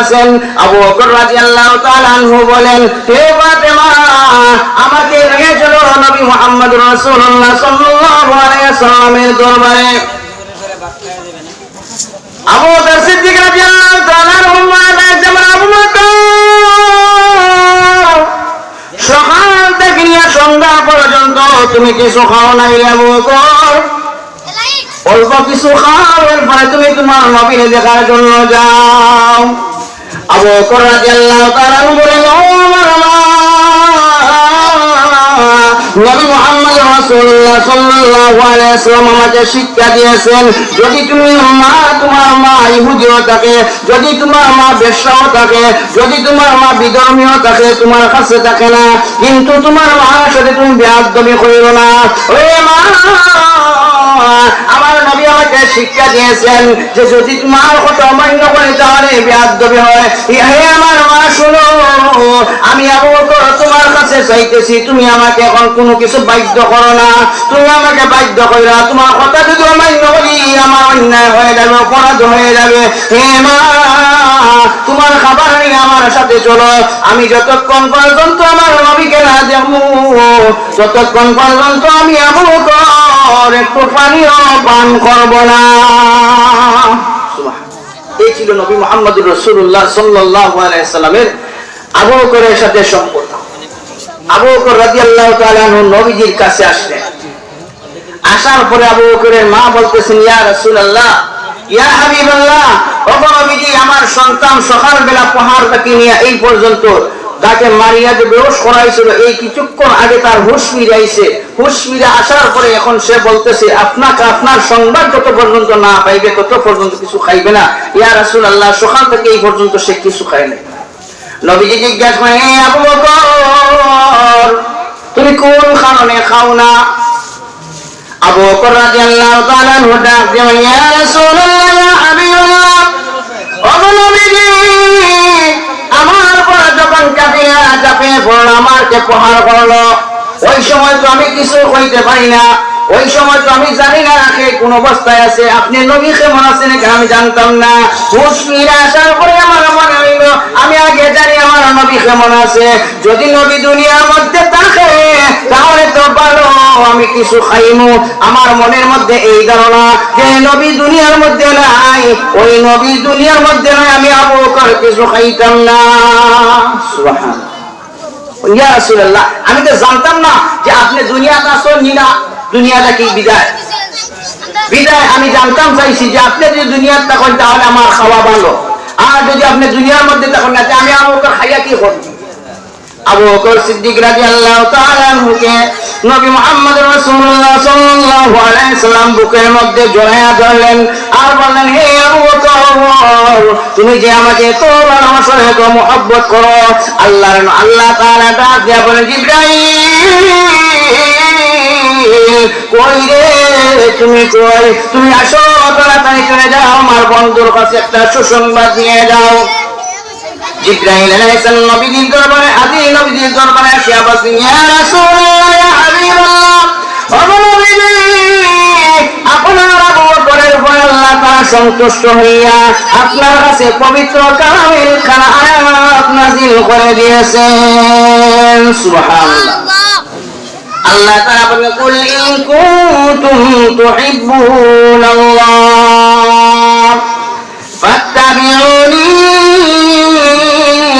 আছেন আবু বকর রাদিয়াল্লাহু তাআলা আনহু বলেন, হে ফাতেমা, আমাকে নিয়ে চলো নবী মুহাম্মদ রাসূলুল্লাহ সাল্লাল্লাহু আলাইহি ওয়াসাল্লামের দরবারে। আবু বকর সিদ্দিক রাদিয়াল্লাহু তাআলা আনহু বলেন আবু বকর সকাল থেকে সন্ধ্যা পর্যন্ত তুমি কিছু খাও নাই আবু বকর। অল্প কিছু খাও, এরপরে তুমি তোমার নবীকে দেখার জন্য যাও। আমাকে শিক্ষা দিয়েছেন, যদি তুমি মা, তোমার মা ইহুদিও থাকে, যদি তোমার মা বেশ্যাও থাকে, যদি তোমার মা বিধর্মীয় থাকে, তোমার কাছে থাকে না, কিন্তু তোমার মার সাথে তুমি ব্যাগ বেয়াদবি করিও না। মা আমার নবী আমাকে শিক্ষা দিয়েছেন যে যদি তোমার কথা অমান্য করে তাহলে বেয়াদবি হয়। হে আমার মা, শোনো, আমি আবু তোমার কাছে চাইতেছি, তুমি আমাকে এখন কোনো কিছু বাধ্য করো না। তুমি আমাকে বাধ্য করো তোমার কথা যদি অমান্য করি, আমার অন্যায় হয়ে যাবে, অপরাধ হয়ে যাবে। হে মা, তোমার খাবার নিয়ে আমার সাথে চলো। আমি যতক্ষণ পর্যন্ত আমার নবীকে না দেখব, ততক্ষণ পর্যন্ত আমি আবু বকর একটু পানিও পান করব না। এই ছিল নবী মোহাম্মদ রসুল্লাহ সাল্লাহ আলাইসাল্লামের আবু সাথে সম্পর্ক। আবু বকর রাদিয়াল্লাহু তাআলা নবীজির কাছে আসলেন। আসার পরে আবু বকরের মা বলতেছেন, ইয়া রাসূলুল্লাহ, ইয়া হাবিবাল্লাহ, ও নবীজি, আমার সন্তান সকালবেলা পাহাড়টাকে নিয়ে এই পর্যন্ত তাকে মারিয়া যে বেহস করাইছিল, এই কিছুক্ষণ আগে তার হুশ ফিরে আইছে আসার পরে এখন সে বলতেছে, আপনাকে আপনার সংবাদ যত পর্যন্ত না পাইবে, তত পর্যন্ত কিছু খাইবে না। ইয়া রাসূল আল্লাহ সকাল থেকে এই পর্যন্ত সে কিছু খায় নাই। নবীজি জিজ্ঞাসা করেন "হে আবু বকর, তুমি কোন কারণে খাও না? আবু বকর রাদিয়াল্লাহু তাআলা ডাক দিয়ে ইয়া রাসূলুল্লাহ ইয়া আমার পর যখন কাফিরা চাপে পড়ল ওই সময় তো আমি কিছু কইতে পারি না। ওই সময় তো আমি জানি না সে কোন অবস্থায় আছে। আপনি নবী কেমন আছেন আমি জানতাম না। হুশ আসার পরে আমার মনে হইল, আমি আগে জানি আমার নবী কেমন আছে। যদি নবী দুনিয়ার মধ্যে থাকে, তাহলে তো ভালো, আমি কিছু খাইমু। আমার মনের মধ্যে এই ধারণা যে নবী দুনিয়ার মধ্যে নাই, ওই নবী দুনিয়ার মধ্যে নাই, আমি আবু বকর কিছু খাইতাম না। সুবহানাল্লাহ। আমি তো জানতাম না যে আপনি দুনিয়াতে আসেন নিনা দুনিয়াটা কি বিদায়? বিদায় আমি জানতাম, চাইছি যে আপনি যদি দুনিয়ার তখন তাহলে আমার খাওয়া ভালো। আর যদি আপনি দুনিয়ার মধ্যে তখন না আমি আমার খাইয়া কি করব? আবু বকর সিদ্দিক রাদিয়াল্লাহু নবী মুহাম্মদ রাসূলুল্লাহ সাল্লাল্লাহু আলাইহি সাল্লাম বুকের মধ্যে জড়ায়া ধরলেন। আর বললেন, হে আবু বকর, তুমি যে আমাকে এত ভালোবাসো করো, আল্লাহর আল্লাহ তাআলা ডাক দিয়া বলেন কই রে? তুমি কই? তুমি আসো, তাড়াতাড়ি যাও, আমার বন্ধুর কাছে একটা সুসংবাদ নিয়ে যাও। জিব্রাইল আলাইহিসসালাম নবীজির দরবারে আজি নবীজির দরবারে আসিয়া বলছেন ইয়া রাসূলুল্লাহ, ইয়া হাবিবাল্লাহ আপনার উপরে আল্লাহ তারা সন্তুষ্ট হইয়া আপনার কাছে পবিত্র কামিল খানা আয়াত করে দিয়েছেন। সুবহানাল্লাহ। আল্লাহ তারা বলে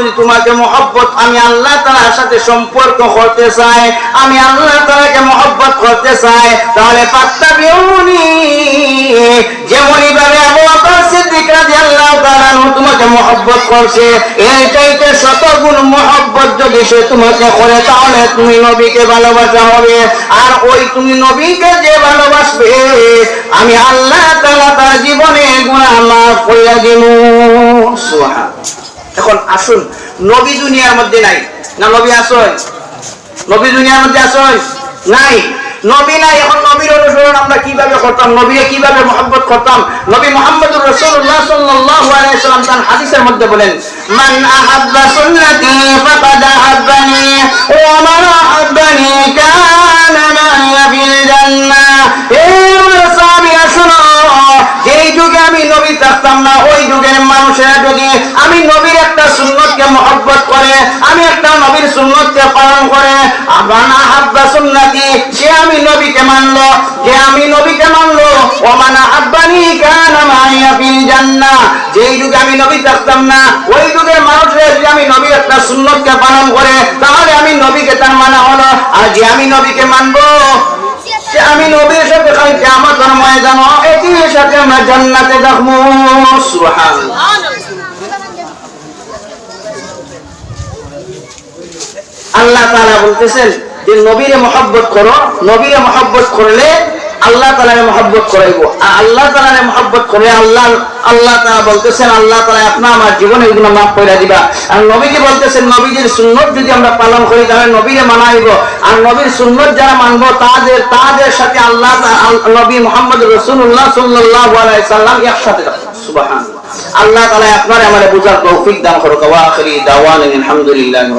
যদি তোমাকে মহব্বত, আমি আল্লাহ তাআলার সাথে সম্পর্ক করতে চাই, আমি আল্লাহ তাআলাকে মহব্বত করতে চাই, তাহলে পাত্তা বিউনি যেমন আবু সিদ্দিক তোমাকে মহব্বত করছে এই চাইতে শত গুণ মহব্বত যদি সে তোমাকে করে, তাহলে তুমি নবীকে ভালোবাসা হবে। আর ওই তুমি নবীকে যে ভালোবাসবে, আমি আল্লাহ তাআলা তার জীবনে গুনাহ মাফ কইরা দিব এখন আসুন, নবী দুনিয়ার মধ্যে নাই। না, নবী আসুন নবী দুনিয়ার মধ্যে আসয় নাই। নবী নাই, এখন নবীর অনুসরণ আমরা কীভাবে করতাম? নবীকে কীভাবে মহব্বত করতাম? নবী মোহাম্মদুর রাসূলুল্লাহ সাল্লাল্লাহু আলাইহি তার হাদিসের মধ্যে বলেন, মান আহাব্বা সুন্নতি ফাকাদ আহাব্বানি, ওয়া মান আহাব্বানি কানা মহব্বত করে, আমি একটা নবীর সুন্নতকে পালন করে। আবানা হাব্বা সুন্নতি সে আমি নবীকে মানলো, যে আমি নবীকে মানলো ওমানা হাব্বানি কানা মাইয়া ফিল জান্নাহ। যেই যুগে আমি নবী থাকতাম না, ওই যুগের মানুষেরা যদি আমি নবীর একটা সুন্নতকে পালন করে, তাহলে আমি নবীকে তার মানা হলো। আর যে আমি নবীকে মানবো আমি নবীর সাথে খালি কিয়ামতের ময়দান একই সাথে আমরা জান্নাতে দেখব। সুবহানাল্লাহ। আল্লাহ তাআলা বলতেছেন যে নবীরে মহব্বত করো, নবীরে মহব্বত করলে আল্লাহ তাআলারে মহব্বত করাইবো। আর আল্লাহ তাআলারে মহব্বত করে আল্লাহ আল্লাহ তাআলা বলতেছেন, আল্লাহ তাআলা আপনি আমার জীবনে এগুলো মাফ করে দিবা। আর নবীজি বলতেছেন, নবীজির সুন্নত যদি আমরা পালন করি, তাহলে নবীরে মানাইব। আর নবীর সুন্নত যারা মানবো, তাদের তাদের সাথে আল্লাহ নবী মুহাম্মদ রাসূলুল্লাহ সাল্লাল্লাহু আলাইহি সাল্লাম একসাথে সুবহানাল্লাহ। আল্লাহ তাআলা আপনার আমারে বুঝার তৌফিক দান দাওয়ানা আলহামদুলিল্লাহি